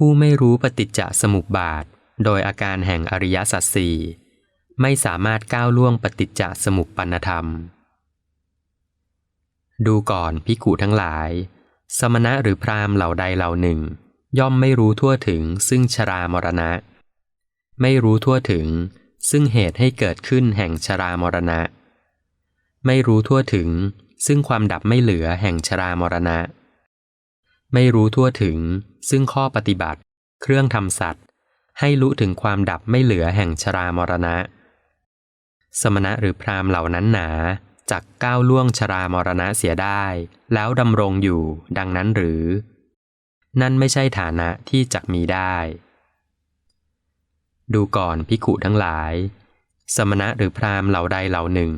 ผู้ไม่รู้ปฏิจจสมุปบาท โดยอาการแห่งอริยสัจสี่ไม่สามารถก้าวล่วงปฏิจจสมุปปนธรรม ดูก่อนพิกุทั้งหลาย สมณะหรือพราหมณ์เหล่าใดเหล่าหนึ่ง ย่อมไม่รู้ทั่วถึงซึ่งชรามรณะ ไม่รู้ทั่วถึง ซึ่งเหตุให้เกิดขึ้นแห่งชรามรณะ ไม่รู้ทั่วถึง ซึ่งความดับไม่เหลือแห่งชรามรณะ ไม่รู้ทั่วถึง ซึ่งข้อปฏิบัติ เครื่องทำสัตว์ ให้รู้ถึงความดับไม่เหลือแห่งชรามรณะ สมณะหรือพราหมณ์เหล่านั้นหนาจักก้าวล่วงชรามรณะเสียได้ แล้วดำรงอยู่ดังนั้นหรือ นั่นไม่ใช่ฐานะที่จักมีได้ ดูก่อนพิขุทั้งหลาย สมณะหรือพราหมณ์เหล่าใดเหล่าหนึ่ง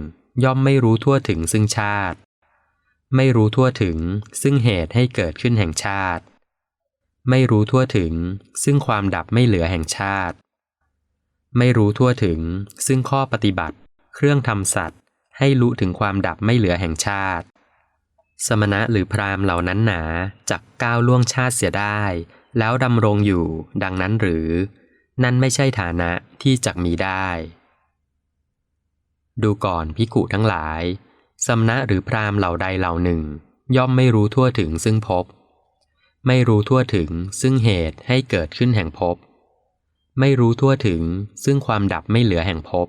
ย่อมไม่รู้ทั่วถึงซึ่งชาติ ไม่รู้ทั่วถึงซึ่งเหตุให้เกิดขึ้นแห่งชาติ ไม่รู้ทั่วถึงซึ่งความดับไม่เหลือแห่งชาติ ไม่รู้ทั่วถึงซึ่งข้อปฏิบัติ เครื่องทำสัตว์ ให้รู้ถึงความดับไม่เหลือแห่งชาติ สมณะหรือพราหมณ์เหล่านั้นหนาจักก้าวล่วงชาติเสียได้ แล้วดำรงอยู่ดังนั้นหรือ นั่นไม่ใช่ฐานะที่จักมีได้ ดูก่อนพิกุทั้งหลาย สมณะหรือพรามเหล่าใดเหล่าหนึ่ง ย่อมไม่รู้ทั่วถึงซึ่งพบ ไม่รู้ทั่วถึงซึ่งเหตุให้เกิดขึ้นแห่งพบ ไม่รู้ทั่วถึงซึ่งความดับไม่เหลือแห่งพบ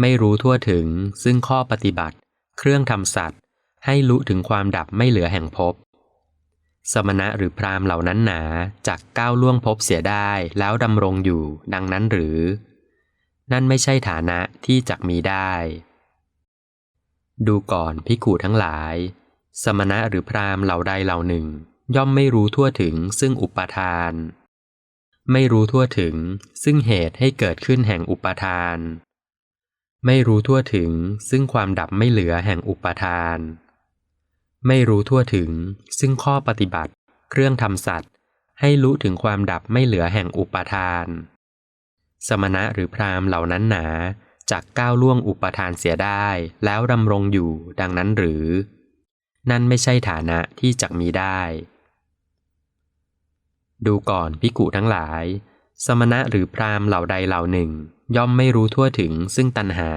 ไม่รู้ทั่วถึงซึ่งข้อปฏิบัติ เครื่องทำสัตว์ ให้รู้ถึงความดับไม่เหลือแห่งพบ สมณะหรือพรามเหล่านั้นหนาจักก้าวล่วงพบเสียได้แล้วดำรงอยู่ดังนั้นหรือ นั่นไม่ใช่ฐานะที่จักมีได้ ดูก่อนพิกูทั้งหลาย สมณะหรือพราหมณ์เหล่าใดเหล่าหนึ่ง ย่อมไม่รู้ทั่วถึงซึ่งอุปาทาน ไม่รู้ทั่วถึงซึ่งเหตุให้เกิดขึ้นแห่งอุปาทาน ไม่รู้ทั่วถึงซึ่งความดับไม่เหลือแห่งอุปาทาน ไม่รู้ทั่วถึงซึ่งข้อปฏิบัติ เครื่องทำสัตว์ ให้รู้ถึงความดับไม่เหลือแห่งอุปาทาน สมณะหรือพราหมณ์เหล่านั้นหนา จากก้าวล่วงอุปทานเสียได้แล้วดำรงอยู่ดังนั้นหรือ นั่นไม่ใช่ฐานะที่จักมีได้ ดูก่อนพิกุทั้งหลาย สมณะหรือพราหมณ์เหล่าใดเหล่าหนึ่ง ย่อมไม่รู้ทั่วถึงซึ่งตัณหา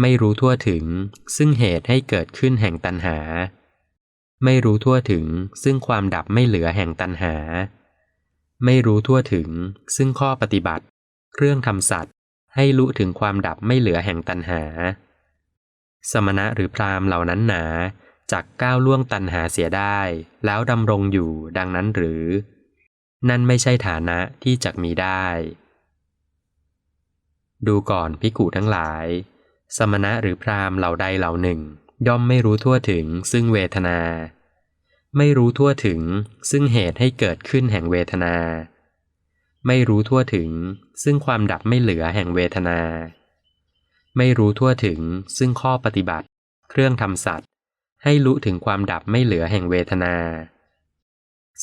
ไม่รู้ทั่วถึงซึ่งเหตุให้เกิดขึ้นแห่งตัณหา ไม่รู้ทั่วถึงซึ่งความดับไม่เหลือแห่งตัณหา ไม่รู้ทั่วถึงซึ่งข้อปฏิบัติ เครื่องทำสัตว ให้รู้ถึงความดับไม่เหลือแห่งตัณหา สมณะหรือพราหมณ์เหล่านั้นหนาจากก้าวล่วงตัณหาเสียได้ แล้วดำรงอยู่ดังนั้นหรือ นั่นไม่ใช่ฐานะที่จักมีได้ ดูก่อนพิกุทั้งหลาย สมณะหรือพราหมณ์เหล่าใดเหล่าหนึ่ง ย่อมไม่รู้ทั่วถึงซึ่งเวทนา ไม่รู้ทั่วถึงซึ่งเหตุให้เกิดขึ้นแห่งเวทนา ไม่รู้ทั่วถึง ซึ่งความดับไม่เหลือแห่งเวทนา ไม่รู้ทั่วถึง ซึ่งข้อปฏิบัติ เครื่องทำสัตว์ ให้รู้ถึงความดับไม่เหลือแห่งเวทนา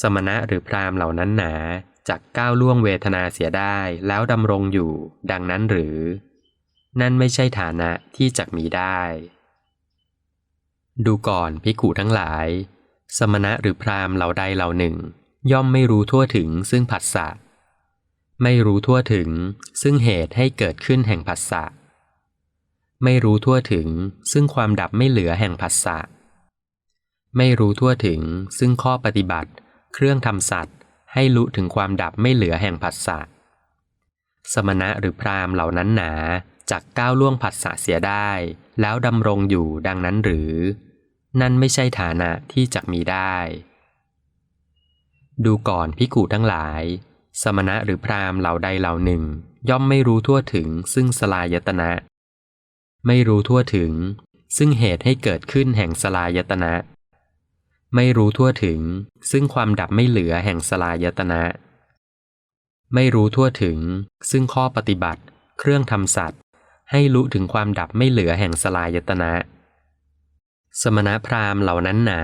สมณะหรือพราหมณ์เหล่านั้นหนาจากก้าวล่วงเวทนาเสียได้แล้วดำรงอยู่ ดังนั้นหรือ นั่นไม่ใช่ฐานะที่จักมีได้ ดูก่อนพิกุทั้งหลาย สมณะหรือพราหมณ์เหล่าใดเหล่าหนึ่ง ย่อมไม่รู้ทั่วถึงซึ่งผัสสะ ไม่รู้ทั่วถึง ซึ่งเหตุให้เกิดขึ้นแห่งผัสสะ ไม่รู้ทั่วถึง ซึ่งความดับไม่เหลือแห่งผัสสะ ไม่รู้ทั่วถึง ซึ่งข้อปฏิบัติ เครื่องทำสัตว์ ให้รู้ถึงความดับไม่เหลือแห่งผัสสะ สมณะหรือพราหมณ์เหล่านั้นหนาจากก้าวล่วงผัสสะเสียได้ แล้วดำรงอยู่ดังนั้นหรือ นั่นไม่ใช่ฐานะที่จักมีได้ ดูก่อนพิกูทั้งหลาย สมณะหรือพราหมณ์เหล่าใดเหล่าหนึ่ง ย่อมไม่รู้ทั่วถึงซึ่งสลายตนะ ไม่รู้ทั่วถึง ซึ่งเหตุให้เกิดขึ้นแห่งสลายตนะ ไม่รู้ทั่วถึง ซึ่งความดับไม่เหลือแห่งสลายตนะ ไม่รู้ทั่วถึง ซึ่งข้อปฏิบัติ เครื่องทำสัตว์ ให้รู้ถึงความดับไม่เหลือแห่งสลายตนะ สมณพราหมณ์เหล่านั้นหนา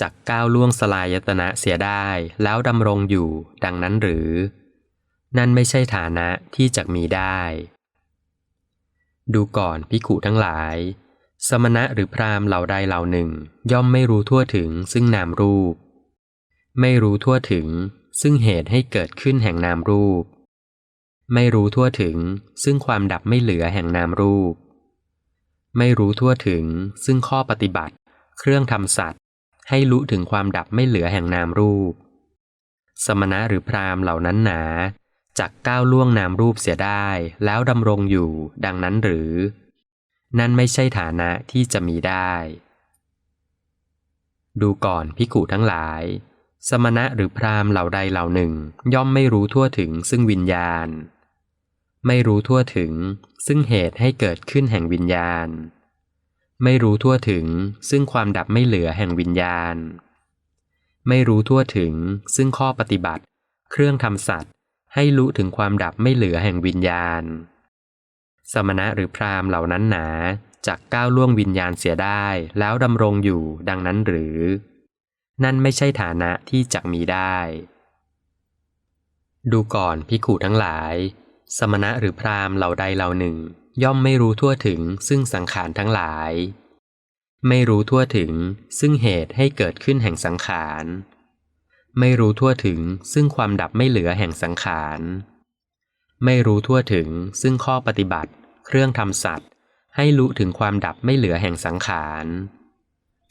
จากก้าวล่วงสลายตนะเสียได้แล้วดำรงอยู่ ดังนั้นหรือ นั่นไม่ใช่ฐานะที่จะมีได้ ดูก่อนพิขุทั้งหลาย สมณะหรือพราหมณ์เหล่าใดเหล่าหนึ่ง ย่อมไม่รู้ทั่วถึงซึ่งนามรูป ไม่รู้ทั่วถึง ซึ่งเหตุให้เกิดขึ้นแห่งนามรูป ไม่รู้ทั่วถึง ซึ่งความดับไม่เหลือแห่งนามรูป ไม่รู้ทั่วถึง ซึ่งข้อปฏิบัติ เครื่องทำสัตว ให้รู้ถึงความดับไม่เหลือแห่งนามรูป สมณะหรือพราหมณ์เหล่านั้นหนาจักก้าวล่วงนามรูปเสียได้ แล้วดำรงอยู่ดังนั้นหรือ นั่นไม่ใช่ฐานะที่จะมีได้ ดูก่อนพิกุทั้งหลาย สมณะหรือพราหมณ์เหล่าใดเหล่าหนึ่ง ย่อมไม่รู้ทั่วถึงซึ่งวิญญาณ ไม่รู้ทั่วถึงซึ่งเหตุให้เกิดขึ้นแห่งวิญญาณ ไม่รู้ทั่วถึงซึ่งความดับไม่เหลือแห่งวิญญาณ ไม่รู้ทั่วถึงซึ่งข้อปฏิบัติ เครื่องทำสัตว์ ให้รู้ถึงความดับไม่เหลือแห่งวิญญาณ สมณะหรือพราหมณ์เหล่านั้นหนาจักก้าวล่วงวิญญาณเสียได้แล้วดำรงอยู่ดังนั้นหรือ นั่นไม่ใช่ฐานะที่จะมีได้ ดูก่อนพิขุทั้งหลาย สมณะหรือพราหมณ์เหล่าใดเหล่าหนึ่ง ย่อมไม่รู้ทั่วถึงซึ่งสังขารทั้งหลาย ไม่รู้ทั่วถึงซึ่งเหตุให้เกิดขึ้นแห่งสังขาร ไม่รู้ทั่วถึงซึ่งความดับไม่เหลือแห่งสังขาร ไม่รู้ทั่วถึงซึ่งข้อปฏิบัติ เครื่องทำสัตว์ ให้รู้ถึงความดับไม่เหลือแห่งสังขาร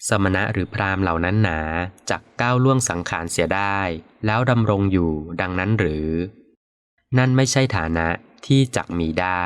สมณะหรือพรามเหล่านั้นหนาจักก้าวล่วงสังขารเสียได้ แล้วดำรงอยู่ดังนั้นหรือ นั่นไม่ใช่ฐานะที่จักมีได้